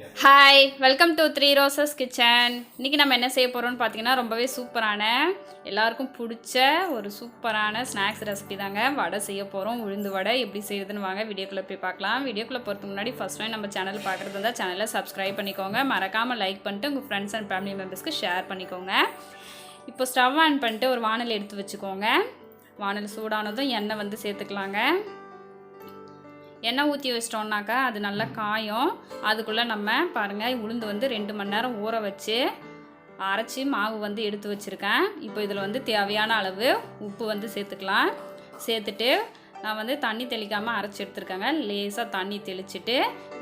Hi welcome to Three Roses kitchen இன்றைக்கி நம்ம என்ன செய்ய போகிறோம்னு பார்த்தீங்கன்னா ரொம்பவே சூப்பரான எல்லாருக்கும் பிடிச்ச ஒரு சூப்பரான ஸ்நாக்ஸ் ரெசிபி தாங்க. வடை செய்ய போகிறோம் உளுந்து வடை எப்படி செய்யுதுன்னு வாங்க வீடியோக்குள்ளே போய் பார்க்கலாம் வீடியோக்குள்ளே போகிறதுக்கு முன்னாடி ஃபஸ்ட் டைம் நம்ம சேனல் பார்க்குறது இருந்தால் சேனலை சப்ஸ்கிரைப் பண்ணிக்கோங்க. மறக்காமல் லைக் பண்ணிட்டு உங்கள் ஃப்ரெண்ட்ஸ் அண்ட் ஃபேமிலி மெம்பர்ஸ்க்கு ஷேர் பண்ணிக்கோங்க. இப்போ ஸ்டவ் ஆன் பண்ணிட்டு ஒரு வானல் எடுத்து வச்சுக்கோங்க. வானல் சூடானதும் எண்ணெய் வந்து சேர்த்துக்கலாங்க. எண்ணெய் ஊற்றி வச்சிட்டோம்னாக்கா அது நல்லா காயும். அதுக்குள்ளே நம்ம பாருங்கள் உளுந்து வந்து ரெண்டு மணி நேரம் ஊற வச்சு அரைச்சி மாவு வந்து எடுத்து வச்சுருக்கேன். இப்போ இதில் வந்து தேவையான அளவு உப்பு வந்து சேர்த்துக்கலாம். சேர்த்துட்டு நான் வந்து தண்ணி தெளிக்காமல் அரைச்சி எடுத்துருக்கேங்க. லேசாக தண்ணி தெளிச்சுட்டு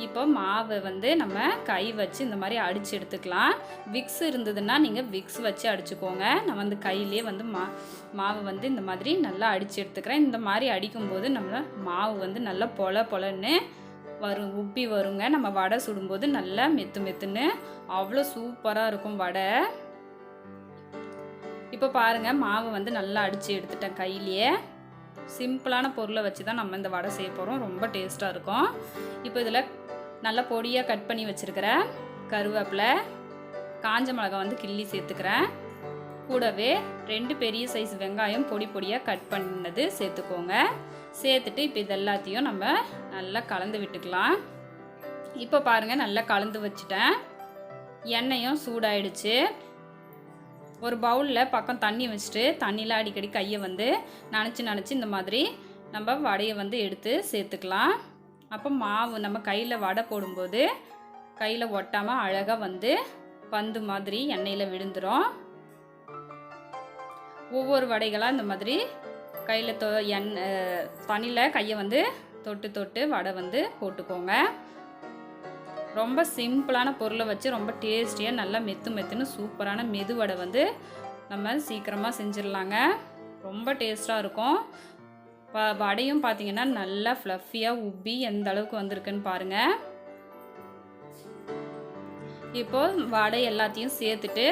இப்போ மாவை வந்து நம்ம கை வச்சு இந்த மாதிரி அடித்து எடுத்துக்கலாம். விக்ஸ் இருந்ததுன்னா நீங்கள் விக்ஸ் வச்சு அடிச்சுக்கோங்க. நான் வந்து கையிலே வந்து மா மாவு வந்து இந்த மாதிரி நல்லா அடித்து எடுத்துக்கிறேன். இந்த மாதிரி அடிக்கும்போது நம்ம மாவு வந்து நல்லா பொல பொலன்னு வரும் உப்பி வருங்க. நம்ம வடை சுடும்போது நல்லா மெத்து மெத்துன்னு அவ்வளோ சூப்பராக இருக்கும் வடை. இப்போ பாருங்கள் மாவு வந்து நல்லா அடித்து எடுத்துட்டேன் கையிலேயே. சிம்பிளான பொருளை வச்சு தான் நம்ம இந்த வடை செய்ய போகிறோம் ரொம்ப டேஸ்ட்டாக இருக்கும். இப்போ இதில் நல்லா பொடியாக கட் பண்ணி வச்சுருக்கிற கருவேப்பிலை காஞ்ச மிளகா வந்து கிள்ளி சேர்த்துக்கிறேன். கூடவே ரெண்டு பெரிய சைஸ் வெங்காயம் பொடி பொடியாக கட் பண்ணது சேர்த்துக்கோங்க. சேர்த்துட்டு இப்போ இது எல்லாத்தையும் நம்ம நல்லா கலந்து விட்டுக்கலாம். இப்போ பாருங்கள் நல்லா கலந்து வச்சுட்டேன். எண்ணெயும் சூடாயிடுச்சு. ஒரு பவுலில் பக்கம் தண்ணி வச்சுட்டு தண்ணியில் அடிக்கடி கையை வந்து நனைச்சி நனைச்சி இந்த மாதிரி நம்ம வடையை வந்து எடுத்து சேர்த்துக்கலாம். அப்போ மாவு நம்ம கையில் வடை போடும்போது கையில் ஒட்டாமல் அழகாக வந்து பந்து மாதிரி எண்ணெயில் விழுந்துடும் ஒவ்வொரு வடைகளாக இந்த மாதிரி கையில் தொ எண்ணெய் தண்ணியில் கையை வந்து தொட்டு தொட்டு வடை வந்து போட்டுக்கோங்க. ரொம்ப சிம்பிளான பொருளை வச்சு ரொம்ப டேஸ்டியாக நல்லா மெத்து மெத்துன்னு சூப்பரான மெது வடை வந்து நம்ம சீக்கிரமாக செஞ்சிடலாங்க. ரொம்ப டேஸ்ட்டாக இருக்கும். வ வடையும் பார்த்தீங்கன்னா நல்லா ஃப்ளஃபியாக உப்பி எந்த அளவுக்கு வந்திருக்குன்னு பாருங்கள் இப்போது வடை எல்லாத்தையும் சேர்த்துட்டு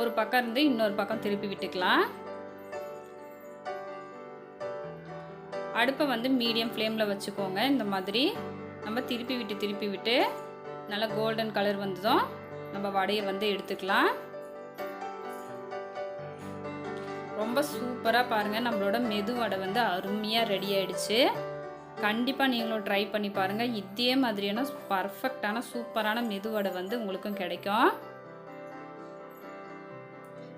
ஒரு பக்கம் இருந்து இன்னொரு பக்கம் திருப்பி விட்டுக்கலாம். அடுப்பை வந்து மீடியம் ஃப்ளேமில் வச்சுக்கோங்க. இந்த மாதிரி நம்ம திருப்பி விட்டு திருப்பி விட்டு நல்லா கோல்டன் கலர் வந்ததும் நம்ம வடையை வந்து எடுத்துக்கலாம். ரொம்ப சூப்பராக பாருங்கள் நம்மளோட மெது வடை வந்து அருமையாக ரெடி ஆகிடுச்சு கண்டிப்பாக நீங்களும் ட்ரை பண்ணி பாருங்கள் இதே மாதிரியான பர்ஃபெக்டான சூப்பரான மெது வடை வந்து உங்களுக்கும் கிடைக்கும்.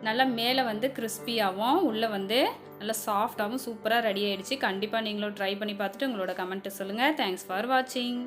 நல்லா மேலே வந்து கிறிஸ்பியாகவும் உள்ளே வந்து நல்லா சாஃப்டாகவும் சூப்பராக ரெடி ஆகிடுச்சு கண்டிப்பாக நீங்களும் ட்ரை பண்ணி பார்த்துட்டு உங்களோட கமெண்ட்டு சொல்லுங்கள் தேங்க்ஸ் ஃபார் வாட்சிங்